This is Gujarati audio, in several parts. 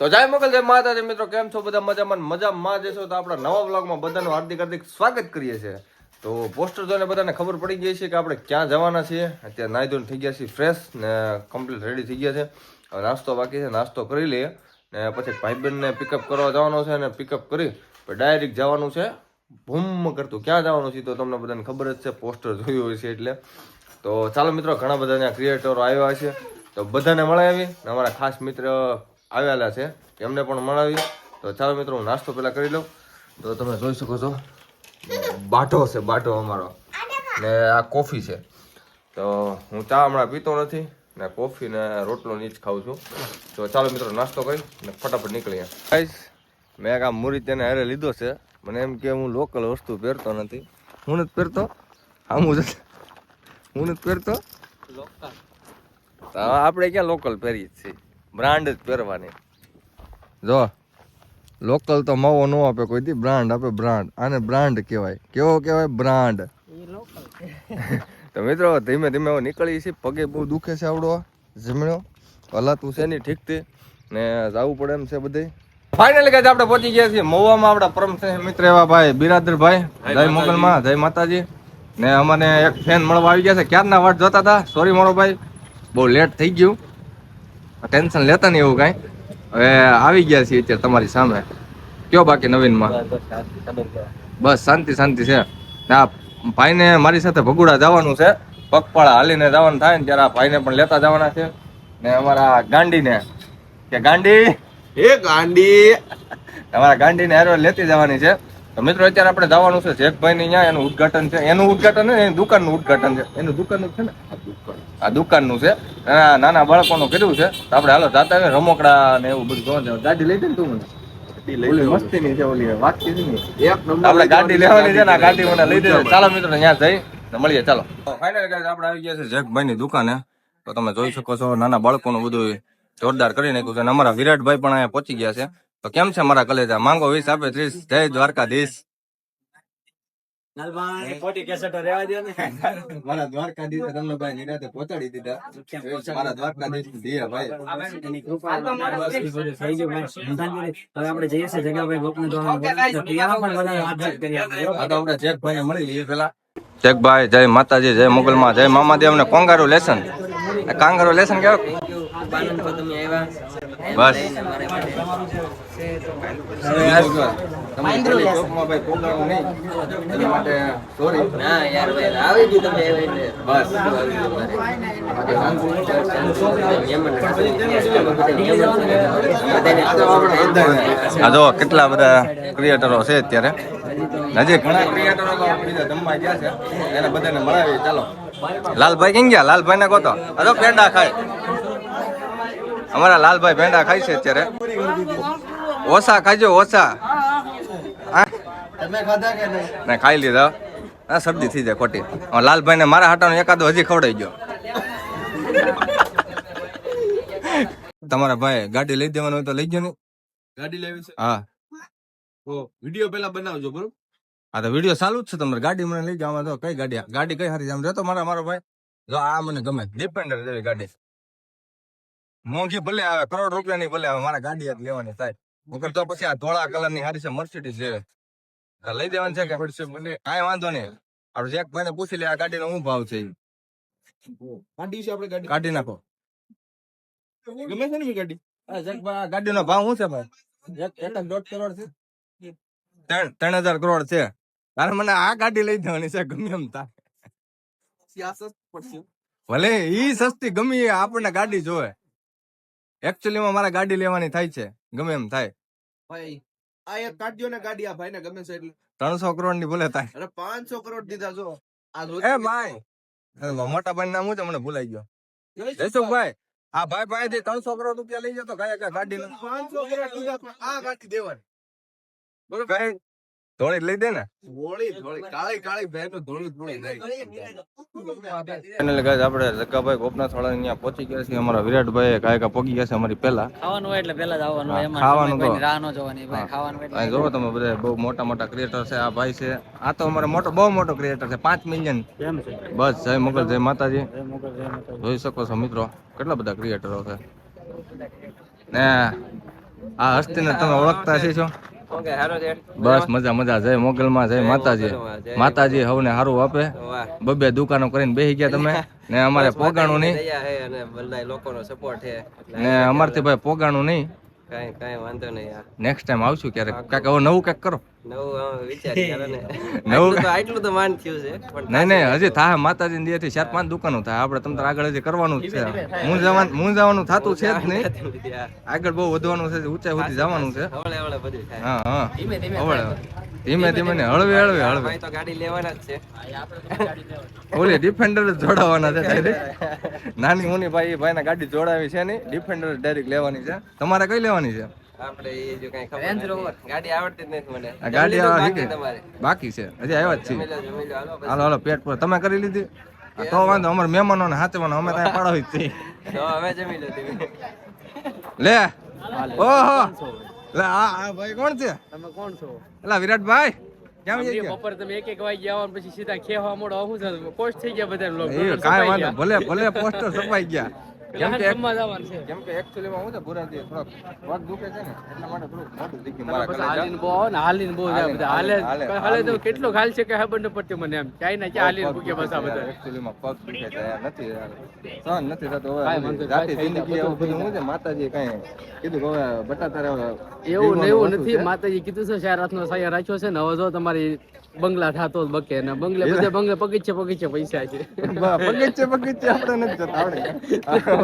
તો જય મોકલ જય માતાજી. મિત્રો, કેમ છો? બધા મજામાં મજામાં જશો તો આપણા નવા બ્લોગમાં બધાનું હાર્દિક હાર્દિક સ્વાગત કરીએ છીએ. તો પોસ્ટર જોઈને બધાને ખબર પડી ગઈ છે કે આપણે ક્યાં જવાના છીએ. અત્યારે નાહી ધોઈને થઈ ગયા છીએ ફ્રેશ ને કમ્પ્લીટ રેડી થઈ ગયા છે. હવે નાસ્તો બાકી છે. નાસ્તો કરી લઈએ ને પછી ભાઈબંધને પિકઅપ કરવા જવાનો છે અને પિકઅપ કરી ડાયરેક્ટ જવાનું છે. ભૂમ કરતું. ક્યાં જવાનું છે તો તમને બધાને ખબર જ છે. પોસ્ટર જોયું હોય છે એટલે. તો ચાલો મિત્રો, ઘણા બધા ત્યાં ક્રિએટરો આવ્યા છે. તો બધાને મળાવી ને અમારા ખાસ મિત્ર આવેલા છે. એમને પણ મળાવી. તો ચાલો મિત્રો, હું નાસ્તો પહેલાં કરી લઉં. તો તમે જોઈ શકો છો, બાટો છે, બાટો અમારો. ને આ કોફી છે. તો હું ચા હમણાં પીતો નથી ને કોફી ને રોટલો નીચ ખાઉં છું. તો ચાલો મિત્રો, નાસ્તો કરી ને ફટાફટ નીકળીએ. ગાઈસ મેં એક આ મુરી તેને હારે લીધો છે. મને એમ કે હું લોકલ વસ્તુ પહેરતો નથી. હું નથી પહેરતો. આમ હું હું નથી પહેરતો? આપણે ક્યાં લોકલ પહેરીએ છીએ? બ્રાન્ડ જ પહેરવાની. જો લોકલ તો મવો ન આપે કોઈ દી બ્રાન્ડ આપે બ્રાન્ડ આને બ્રાન્ડ કહેવાય. કેવો કહેવાય? બ્રાન્ડ તો મિત્રો ધીમે ધીમે હવે નીકળી છે પગે બહુ દુખે છે આવડો. જમણો હલાતું છે નહીં ઠીકથી ને જવું પડે એમ છે બધે. ફાઇનલી કે આપણે પહોંચી ગયા છીએ. મહુવામાં આપણા પરમ મિત્ર એવા ભાઈ બિરાદર ભાઈ જય મોગલમાં જય માતાજી. ને અમને એક ફેન મળવા આવી ગયા છે. ક્યારના વાટ જોતા હતા? સોરી મારો ભાઈ. બહુ લેટ થઈ ગયું. ટેન્શન લેતા નહીં એવું કાંઈ. હવે આવી ગયા છીએ અત્યારે તમારી સામે. કયો બાકી નવીનમાં? બસ શાંતિ શાંતિ છે. ને આ ભાઈને મારી સાથે ભગુડા જવાનું છે. પગપાળા હાલીને જવાનું થાય ને ત્યારે આ ભાઈને પણ લેતા જવાના છે. ને અમારા ગાંડીને. કે ગાંડી? એ ગાંડી. તમારા ગાંડીને હારે લેતી જવાની છે. મિત્રો અત્યારે આપણે જવાનું છે જેકભાઈ ની ત્યાં એનું ઉદઘાટન છે. એનું ઉદઘાટન ને એની દુકાનનું ઉદઘાટન છે. એનું દુકાનનું છે ને? આ દુકાનનું છે. નાના નાના બાળકોનું કર્યું છે. તો આપણે હાલો જાતા રમકડા ને એવું બધું જોવા જાવ. ગાડી લઈ દે ને તું મને. ઓલી મસ્તીની છે ઓલી વાત કીધી ને એક નંબર આપણે ગાડી લેવાની છે ને ગાડી મને લઈ દે ચાલો મિત્રો ત્યાં જઈ મળીએ. ચાલો. ફાઇનલ આપણે આવી ગયા છે જેકભાઈ ની દુકાને. તો તમે જોઈ શકો છો નાના બાળકોનું બધું જોરદાર કરી નાખ્યું છે. અને અમારા વિરાટભાઈ પણ અહીંયા પહોંચી ગયા છે. તો કેમ છે મારા કલેજા? માંગો વીસ આપે ત્રીસ. જય દ્વારકાધીશ. મારા દ્વારકાધીશ રમણભાઈ નિરાતે પહોંચાડી દીધા. મારા દ્વારકાધીશ દિયા ભાઈ. આપણે જઈએ છીએ જગાભાઈ ગોપને તો આપણે મળી લઈએ પેલા. જેકભાઈ જય માતાજી જય મોગલમાં જય મામાદેવ ને કોંગારું લેસન. કાંગારું લેસન કેવો બસ. આ જો કેટલા બધા ક્રિએટરો છે અત્યારે? હજી ઘણા ક્રિએટરો જમવા ગયા છે. એને બધાને મળાવી. ચાલો. લાલભાઈ કેમ ગયા? લાલભાઈ ને કહો તો તો પેંડા ખાય. અમારા લાલભાઈ ભેંડા ખાય છે અત્યારે. ઓછા ખાજો ઓછા. હા? તમે ખાધા કે નહીં? ને ખાઈ લીધા. હા શરદી થઈ જાય ખોટી. લાલભાઈ ને મારા હાટાનો એકાદો હજી ખવડાઈ ગયો તમારા ભાઈ ગાડી લઈ દેવાનું હોય તો લઈ ગયો ને. ગાડી લેવી છે? હા. વીડિયો વિડિયો પેલા બનાવજો બરોબર? હા તો વીડિયો ચાલુ જ છે. તમારે ગાડી મને લઈ જવા તો કઈ ગાડી ગાડી કઈ હારી આમ તો મારા મારો ભાઈ. જો આ મને ગમે. ડિપેન્ડર જેવી ગાડી. મોંઘી ભલે આવે કરોડ રૂપિયા ની ભલે આવે મારા ગાડી જ લેવાની થાય. વગર તો પછી આ ધોળા કલરની હારી છે મર્સિડીઝ છે. લઈ દેવાની છે કે? પડશે મને. કાંઈ વાંધો નહીં. આપણે એક ભાઈને પૂછી લે આ ગાડી નો શું ભાવ છે. ગાડી છે આપણે ગાડી. કાઢી નાખો. ગમે છે ને ગાડી? ગાડી ગાડીનો ભાવ શું છે ભાઈ? એક દોઢ કરોડ છે. ત્રણ ત્રણ હજાર કરોડ છે. તારે મને આ ગાડી લઈ દેવાની છે ગમે એમ તા ભલે ઈ સસ્તી ગમી આપણને ગાડી જોવે. એકચ્યુઅલી માં મારે ગાડી લેવાની થાય છે. ગમે એમ થાય. ભાઈ આ એક કાઢજો ને ગાડી આ ભાઈ ને ગમે છે એટલે. ત્રણસો કરોડની ભૂલે થાય. અરે પાંચસો કરોડ દીધા જો આ એ ભાઈ મોટા ભાઈ નામ હું તમને મને ભૂલાઈ ગયો. જયસુખભાઈ. આ ભાઈ ભાઈ થી ત્રણસો કરોડ રૂપિયા લઈ જતો કયા કયા ગાડી પાંચસો કરોડ આ ગાડી દેવાની. કઈ ધોળી લઈ દે ને. કાળી કાળી આપણે ગોપનાથ વાળા અહીંયા પહોંચી ગયા છીએ. અમારા વિરાટભાઈ કાયકા પોગી ગયા છે અમારી પહેલા. ખાવાનું હોય એટલે પહેલા જ આવવાનું. એમાં ખાવાનું તો. રાહ નો જોવાની ભાઈ ખાવાનું એટલે જોવો તમે બધા બહુ મોટા મોટા ક્રિએટર છે આ ભાઈ છે. આ તો અમારે મોટો બહુ મોટો ક્રિએટર છે પાંચ મિલિયન બસ જય મુગલ જય માતાજી. જય મોગલ જય માતાજી. જોઈ શકો છો મિત્રો કેટલા બધા ક્રિએટરો છે. ને આ હસ્તીને તમે ઓળખતા છે છો બસ મજા મજા. જય મોગલમાં જય માતાજી. માતાજી હવને સારું આપે. બબે દુકાનો કરીને બેસી ગયા તમે. ને અમારે પોગાણું નહીં. લોકોનો સપોર્ટ છે. ને અમારથી ભાઈ પોગાણું નહીં. કઈ કઈ વાંધો નહીં નેક્સ્ટ ટાઈમ આવશું ક્યારેક. કાંઈક હવે નવું કંઈક કરો. નવું આમ વિચારી કરો ને. નવું આટલું તો આટલું તો માન થયું છે પણ નહીં નહીં હજી થાય માતાજી ની ચાર પાંચ દુકાનો થાય. આપણે તમે આગળ હજી કરવાનું છે. હું જવાનું હું જવાનું થતું છે જ નહીં. યાર, આગળ બહુ વધવાનું છે ઊંચાઈ સુધી જવાનું છે. હવળે હવળે બધું થાય. હા હા. ધીમે ધીમે ને હળવે હળવે હળવે. ગાડી લેવાના જ છે. ઓલી ડિફેન્ડર જ જોડાવાના છે ડાયરેક્ટ નાની મુની ભાઈ ભાઈને ગાડી જોડાવી છે નહીં. ડિફેન્ડર ડાયરેક્ટ લેવાની છે. તમારે કઈ લેવાની છે? આપણે એ જો કઈ ખબર નથી. ગાડી આવડતી જ નથી મને. આ ગાડી આવા બાકી તમારે. બાકી છે. હજી આવ્યા જ જમી છીએ. લો જમી લો. હાલો હાલો હાલો પેટ પર. તમે કરી લીધી? તો વાંધો અમારે મહેમાનોને હાથવાનું અમે ત્યાં પાડવી જ છીએ. તો હવે જમી લો લે. ઓહો. લે આ આ ભાઈ કોણ છે? તમે કોણ છો? એલા વિરાટભાઈ કેમ ગયા? બપોર તમે એક એક વાગે પછી સીધા ખેવા મોડો આવું પોસ્ટ થઈ ગયા બધા લોકો. કાંઈ વાંધો ભલે ભલે પોસ્ટર સપાઈ ગયા. કેમ કે કેમ કે એકચ્યુઅલી માં હું છે ભુરાજી થોડોક પગ દુખે છે ને એટલા માટે થોડુંક મોટું દીખ્યું મારા પછી કલેજા. બહુ ને હાલીને બહુ જાય બધા. હાલે હાલે, હાલે. હાલે તો કેટલો ખાલ છે કે ખબર ન પડતી મને એમ. ક્યાંય ના ક્યાં હાલીને બસ બસા બધા. માં પગ દુખે છે નથી સહન નથી થતું હવે. કાંઈ બધી વાંધો જાતિ નહીં, જિંદગી એવું બધું હું છે માતાજી કઈ કીધું હવે બટા તારે એવું એવું નથી માતાજી કીધું છે ચાર નો સાયા રાખ્યો છે ને હવે જો તમારી બંગલા થાતો બકે ને બંગલે બધે બંગલે પગીચે પગીચે પૈસા છે. પગીચે બગીચે આપણે નથી જતા આવડે.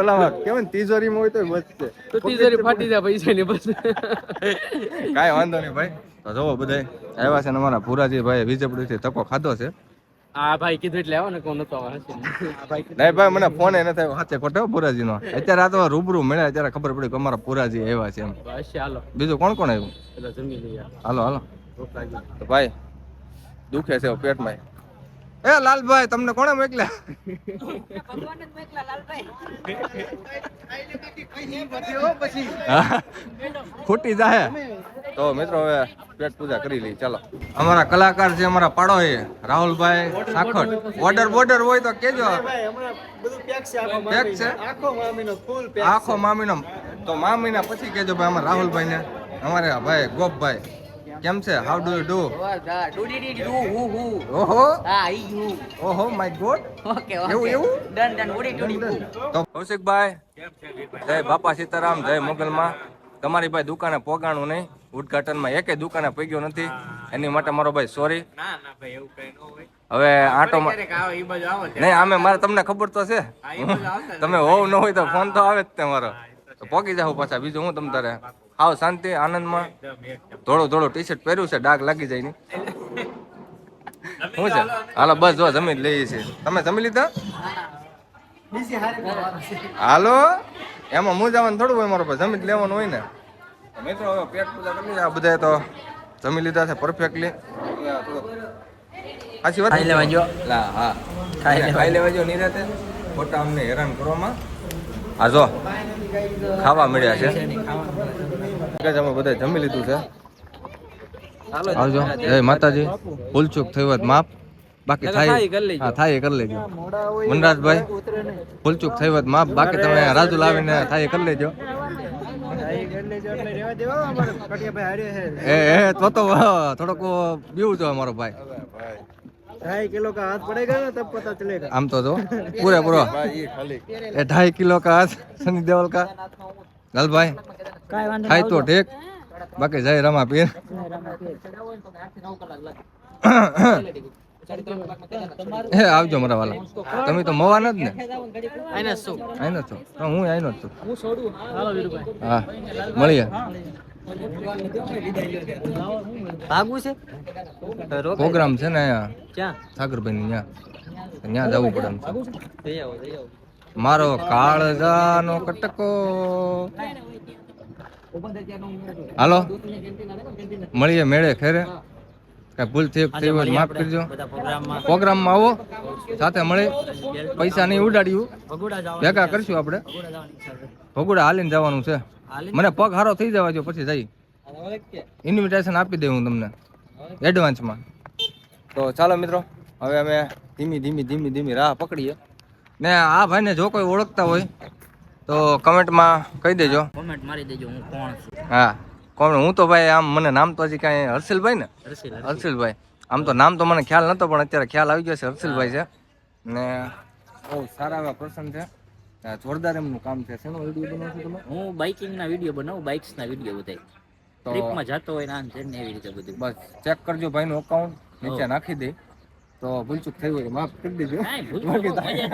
ઓલામાં કેવાય તિજોરી માં હોય તો બચશે તો તિજોરી ફાટી જાય પૈસા ની બસ. કાઈ વાંધો નહીં ભાઈ. તો જોવો બધાય. આવ્યા છે ને અમારા ભુરાજી ભાઈ વિજયપુરીથી તકો ખાધો છે. આ ભાઈ કીધું એટલે આવો ને કોણ નતો આવે ભાઈ નહીં ભાઈ મને ફોન એ નથી આવ્યો. સાચે ખોટો પુરાજી નો અત્યારે આ તો રૂબરૂ મળ્યા ત્યારે ખબર પડી કે અમારા પુરાજી આવ્યા છે એમ. બીજું કોણ કોણ આવ્યું? હાલો હાલો. ભાઈ દુખે છે પેટમાં. એ લાલભાઈ તમને કોણે મોકલ્યા? હા, ખૂટી જાહે. તો મિત્રો હવે પેટ પૂજા કરી લઈ ચાલો. અમારા કલાકાર છે અમારા પાડો એ રાહુલભાઈ સાખટ. ઓર્ડર બોર્ડર હોય તો કેજો. પેક છે આખો મામીનો. તો મામીના પછી કેજો ભાઈ અમારા રાહુલભાઈ ને અમારે ભાઈ ગોપભાઈ. કેમ છે? હાઉ ડુ યુ ડુ ઓહો. ઓહો માય ગોડ એવું એવું? તો કૌશિકભાઈ જય બાપા સીતારામ જય મોગલમાં. તમારી ભાઈ દુકાને પોગાણું નહીં. ઉદઘાટનમાં એકે દુકાને પગ્યો નથી. એની માટે મારો ભાઈ સોરી ના ના ભાઈ એવું કઈ ન હોય. હવે આટો ઈ નહીં આમે મારે તમને ખબર તો છે. તમે હોવ ન હોય તો ફોન તો આવે જ તે મારો તો પોગી જાવ પાછા બીજું હું તમ તારે? આવ શાંતિ આનંદમાં. થોડું થોડું ટી શર્ટ પહેર્યું છે ડાક લાગી જાય ને. શું છે? હાલો બસ જો જમી લઈએ છીએ. તમે જમી લીધા? હાલો? એમાં હું જવાનું થોડું હોય મારો ભાઈ જમી લેવાનું હોય ને. મિત્રો હવે પેટ પૂજા કરી લીધા. આ બધાએ તો જમી લીધા છે પરફેક્ટલી સાચી વાત? ખાઈ લેવા જો. હા. ખાઈ લેવા જો નિરાતે. ખોટા અમને હેરાન કરવામાં. હા જો ખાવા મળ્યા છે. કે અમે બધા જમી લીધું છે. આવજો જય માતાજી. ભૂલચૂક થયું હોત માફ બાકી થાય. હા થાય એ કરી લેજો. વનરાજભાઈ ભૂલચૂક થઈ હોત માફ બાકી તમે રાજુ લાવીને થાય એ કરી લેજો એ એ તો તો થોડોક બીવું છો અમારો ભાઈ. ढाई किलो का हाथ पड़ेगा ना तब पता चलेगा हम तो दो पूरा पूरा ये ढाई किलो का हाथ सनी देवल का गल भाई खाई तो ठीक बाकी जय रमा पीर હે આવજો મારા વાલા તમે તો મોવા જ ને આઈ ન છું હું આઈ ન છું હા મળીએ ભાગવું છે? પ્રોગ્રામ છે ને અહીંયા. ક્યાં? ઠાકરભાઈ ત્યાં. ત્યાં જવું પડે મારો કાળજાનો કટકો. હાલો. મળીએ મેળે ખેરે. કાંઈ ભૂલ થઈ થઈ હોય માફ કરજો. પ્રોગ્રામમાં આવો. સાથે મળી. પૈસા નહીં ઉડાડ્યું. ભેગા કરશું આપણે. ભગુડા હાલીને જવાનું છે. મને પગ હારો થઈ જવા જો પછી જઈ. ઇન્વિટેશન આપી દઉં હું તમને. એડવાન્સમાં તો ચાલો મિત્રો હવે અમે ધીમી ધીમી ધીમી ધીમી રાહ પકડીએ. ને આ ભાઈને જો કોઈ ઓળખતા હોય તો કમેન્ટમાં કહી દેજો. કમેન્ટ મારી દેજો હું કોણ છું. હા. કોણ? હું તો ભાઈ આમ મને નામ તો હજી કાંઈ હર્ષિલભાઈ ને? હર્ષિલ હર્ષિલભાઈ. આમ તો નામ તો મને ખ્યાલ નતો પણ અત્યારે ખ્યાલ આવી ગયો છે હર્ષિલભાઈ છે. ને બહુ સારા એવા પ્રસંગ છે. આ જોરદાર એમનું કામ છે. શેનો વીડિયો બનાવો છો તમે? હું બાઇકિંગ ના વીડિયો બનાવું બાઇક્સ ના વીડિયો બધાય ટ્રીપમાં જતો હોય ના છે ને એવી રીતે બધું. બસ ચેક કરજો ભાઈનું અકાઉન્ટ નીચે નાખી દે. તો ભૂલચૂક થઈ હોય માફ કરી દેજો.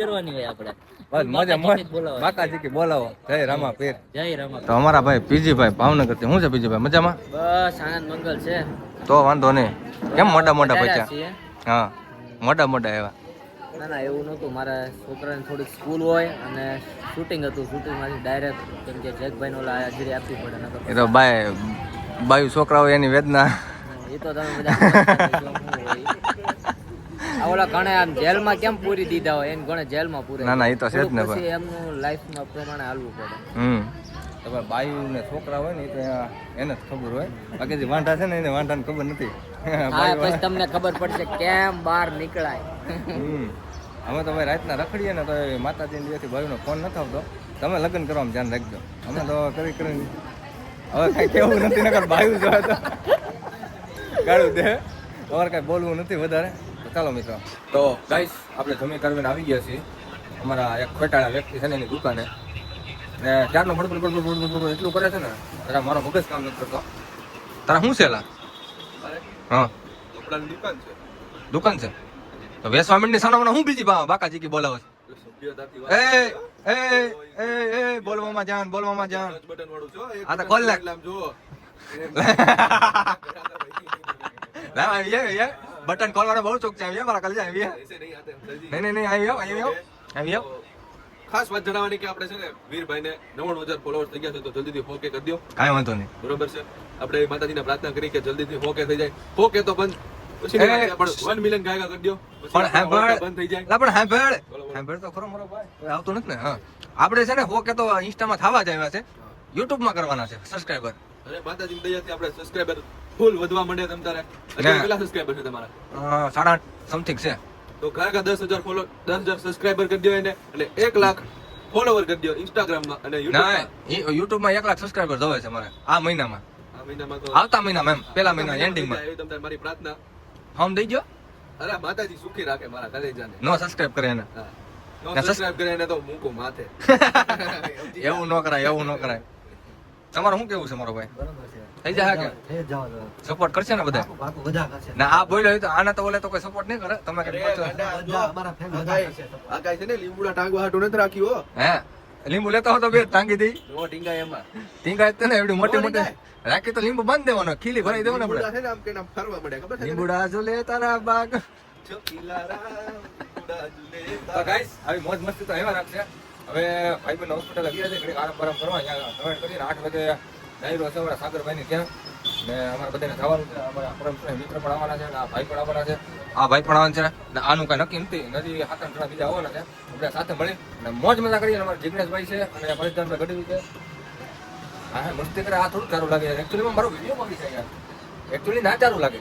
કરવાની હોય આપણે. બસ મજા મોજ બોલાવો. બાકાજી કે બોલાવો. જય રામા પીર. જય રામા તો અમારા ભાઈ પીજીભાઈ ભાવનગરથી શું છે પીજીભાઈ? મજામાં? બસ આનંદ મંગલ છે. તો વાંધો નહીં. કેમ મોટા મોટા બચ્યા હા મોટા મોટા એવા. ના ના એવું નહોતું. મારા છોકરાને થોડીક સ્કૂલ હોય અને શૂટિંગ હતું. શૂટિંગમાંથી ડાયરેક્ટ કેમ કે જેકભાઈને ઓલા હાજરી આપવી પડે નકર એ તો બાય બાયું છોકરાઓ એની વેદના. એ તો તમે બધા સમજતા નથી, શું હોય. આ ઓલા ઘણે આમ જેલમાં કેમ પૂરી દીધા હોય? એને ઘણે જેલમાં પૂરે ના, ના, એ તો છે જ ને પછી એમનું લાઈફમાં પ્રમાણે હાલવું પડે. હમ. તો ભાઈ બાયું ને છોકરા હોય ને એ તો એને જ ખબર હોય. બાકી જે વાંઢા છે ને એને વાંઢાને ખબર નથી. હા પછી તમને ખબર પડશે કેમ બહાર નીકળાય. અમે તો ભાઈ રાતના રખડીએ ને તો માતાજીની દિવસથી ભાઈનો ફોન નથી આવતો. તમે લગ્ન કરવામાં ધ્યાન રાખજો. અમે તો કરી કરીને હવે કાંઈ કેવું નથી નકર ભાઈ તો. ગાળું દે. અમારે કાંઈ બોલવું નથી વધારે. ચાલો મિત્રો. તો ગાઈસ આપણે જમી કરવીને આવી ગયા છીએ. અમારા એક ખોટાળા વ્યક્તિ છે ને એની દુકાને. ને ત્યારનો બડબડ બડબડ બડબડ એટલું કરે છે ને તારા મારો મગજ કામ નથી કરતો. તારા શું છે લા? હા. દુકાન છે. દુકાન છે? તો વેસવા મિનિટની સાના હું બીજી ભાવ બાકાજી કી બોલાવો છે? એ એ એ એ બોલવામાં જાન બોલવામાં જાન બટન વાળું છે આ તો કોલ લાગ જો એટલે યે જુઓ. બટન ખોલવાનો બહુ ચોક છે આવી મારા કલજા આવી નહીં. નહીં નહીં આવી આવી આવી ખાસ વાત જણાવવાની કે આપણે છે ને વીરભાઈને નવ્વાણું હજાર ફોલોઅર્સ થઈ ગયા છે તો જલ્દીથી હોકે કરી દો કાંઈ વાંધો નહીં. બરોબર છે? આપણે માતાજીને પ્રાર્થના કરી કે જલ્દીથી હોકે થઈ જાય. હોકે તો બંધ. પછી પણ વન મિલિયન ગાયકા કરી દો પણ આપણા બંધ થઈ જાય. પણ હાંભળ. હાંભળ તો ખરો મારો ભાઈ. કોઈ નથી ને હા. આપણે છે ને તો ઇન્સ્ટામાં થવા જ આવ્યા છે. યુટ્યુબમાં કરવાના છે સબસ્ક્રાઇબર અને માતાજીની દયાથી આપણે સબસ્ક્રાઇબર ફૂલ વધવા માંડે તમ તારે. અત્યારે કેટલા સબસ્ક્રાઇબર છે તમારા? સાડા આઠ સમથિંગ છે. તો ગાયકા દસ હજાર ફોલો દસ હજાર સબસ્ક્રાઇબર કરી દો એને એટલે એક લાખ ફોલોવર કરી દો ઇન્સ્ટાગ્રામમાં અને યુટ્યુબમાં યુટ્યુબમાં એક લાખ સબસ્ક્રાઇબર જોવે છે મારે આ મહિનામાં. આ મહિનામાં તો આવતા મહિનામાં એમ પેલા મહિના એન્ડિંગમાં એવી તમ તારે મારી પ્રાર્થના. હમ દઈ ગયો અરે માતાજી સુખી રાખે મારા કલેજાને. નો સબસ્ક્રાઇબ કરે એને. હા. સબસ્ક્રાઇબ કરે એને તો મૂકો માથે. એવું ન કરાય એવું ન કરાય. તમારું શું કેવું છે મારો ભાઈ? થઈ જાય કે? સપોર્ટ કરશે ને બધા? ના આ બોલ્યો હોય તો આના તો ઓલે તો કોઈ સપોર્ટ નહીં કરે. તમે કઈ આ કાંઈ છે ને લીંબુડા ટાંગવા હાટું નથી રાખ્યું હે. લીંબુ લેતો હતો બે ટાંગી દઈ નો ટીંગાય એમાં. ટીંગા જ ને એવડી મોટી મોટી. રાખી તો લીંબુ બાંધ દેવાનો ખીલી ભરાઈ દેવાનો લીંબુડા આપણે. છે ને આમ કે આમ ફરવા પડે ખબર લીંબુડા ઝૂલે તારા બાગ. તો ગાઈસ આવી મોજ મસ્તી તો એવા રાખશે. હવે ભાઈબંધ હોસ્પિટલ ગયા છે. ઘડીક આરામ આરામ કરવા. અહીંયા કરીને આઠ વાગે ડાયરો છે અમારા સાગરભાઈ ની ત્યાં. ને અમારે બધાને જવાનું છે. અમારા પરમ મિત્ર પણ આવવાના છે ને આ ભાઈ પણ આવવાના છે. આ ભાઈ પણ આવવાના છે. ને આનું કઈ નક્કી નથી. નદી સાત થોડા બીજા આવવાના છે. આપણે સાથે મળી અને મોજ મજા કરીએ. અમારા જિગ્નેશભાઈ છે અને પરેશભાઈ ગઢવી છે. હા મસ્તી કરે. આ થોડું સારું લાગે. એકચ્યુઅલીમાં મારો વીડિયો મળી છે યાર. એકચ્યુઅલી ના સારું લાગે.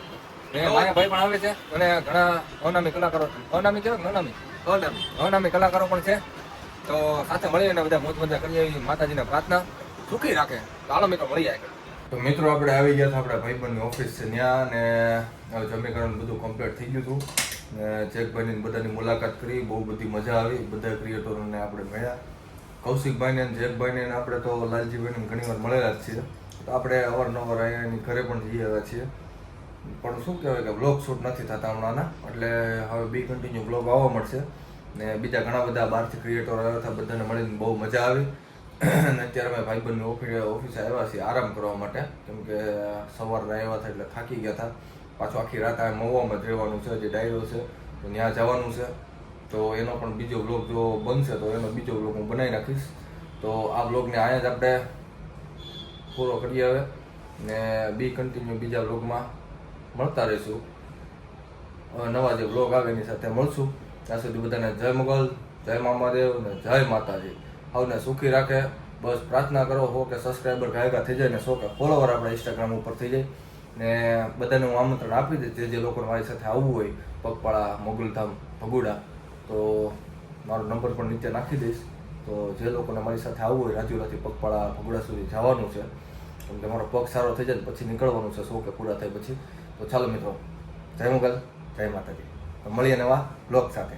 ને માયા ભાઈ પણ આવે છે અને ઘણા અનામી કલાકારો અનામી કેવા અનામી અનામી. અનામી કલાકારો પણ છે. તો સાથે મળીને બધા મોજ મજા કરીએ એવી માતાજીને પ્રાર્થના સુખી રાખે. ચાલો મિત્રો મળી જાય તો મિત્રો, આપણે આવી ગયા હતા આપણા ભાઈબંધની ઓફિસ છે ત્યાં ને જમીકરણ બધું કમ્પ્લીટ થઈ ગયું હતું. ને જેકભાઈની બધાની મુલાકાત કરી, બહુ બધી મજા આવી, બધા ક્રિએટરોને આપણે મળ્યા. કૌશિકભાઈને અને જેકભાઈને આપણે તો લાલજીભાઈને ઘણી વાર મળેલા જ છીએ. તો આપણે અવારનવાર અહીંયા એની ઘરે પણ જઈ આવ્યા છીએ. પણ શું કહેવાય કે બ્લોગ શૂટ નથી થતા હમણાંના. એટલે હવે બી કન્ટિન્યુ બ્લોગ આવવા મળશે. ને બીજા ઘણા બધા બહારથી ક્રિએટર આવ્યા હતા, બધાને મળીને બહુ મજા આવી. અને અત્યારે અમે ભાઈબંધની ઓફિસે ઓફિસે આવ્યા છીએ આરામ કરવા માટે. કેમ કે સવારના આવ્યા હતા એટલે થાકી ગયા હતા. પાછું આખી રાત આ મહુવામાં જ રહેવાનું છે, જે ડાયરો છે, તો ત્યાં જવાનું છે. તો એનો પણ બીજો બ્લોગ જો બનશે, તો એનો બીજો બ્લોગ હું બનાવી નાખીશ. તો આ બ્લોગને અહીંયા જ આપણે પૂરો કરીએ હવે. ને બી કન્ટિન્યુ બીજા બ્લોગમાં મળતા રહીશું. નવા જે બ્લોગ આવે એની સાથે મળશું. ત્યાં સુધી બધાને જય મુગલ, જય મામાદેવ ને જય માતાજી. આવને સુખી રાખે. બસ પ્રાર્થના કરો હો કે સબસ્ક્રાઈબર ગાયકા થઈ જાય ને સો કે ફોલોવર આપણા ઇન્સ્ટાગ્રામ ઉપર થઈ જાય. ને બધાને હું આમંત્રણ આપી દઈશ, જે જે લોકોને મારી સાથે આવવું હોય, પગપાળા, મોગલધામ, ભગુડા, તો મારો નંબર પણ નીચે નાખી દઈશ. તો જે લોકોને મારી સાથે આવવું હોય, રાજુલાથી પગપાળા, ભગુડા સુધી જવાનું છે. કેમ કે મારો પગ સારો થઈ જાય પછી નીકળવાનું છે, સો કે પૂરા થાય પછી. તો ચાલો મિત્રો, જય મોગલ, જય માતાજી. મળીએ નવા બ્લોગ સાથે.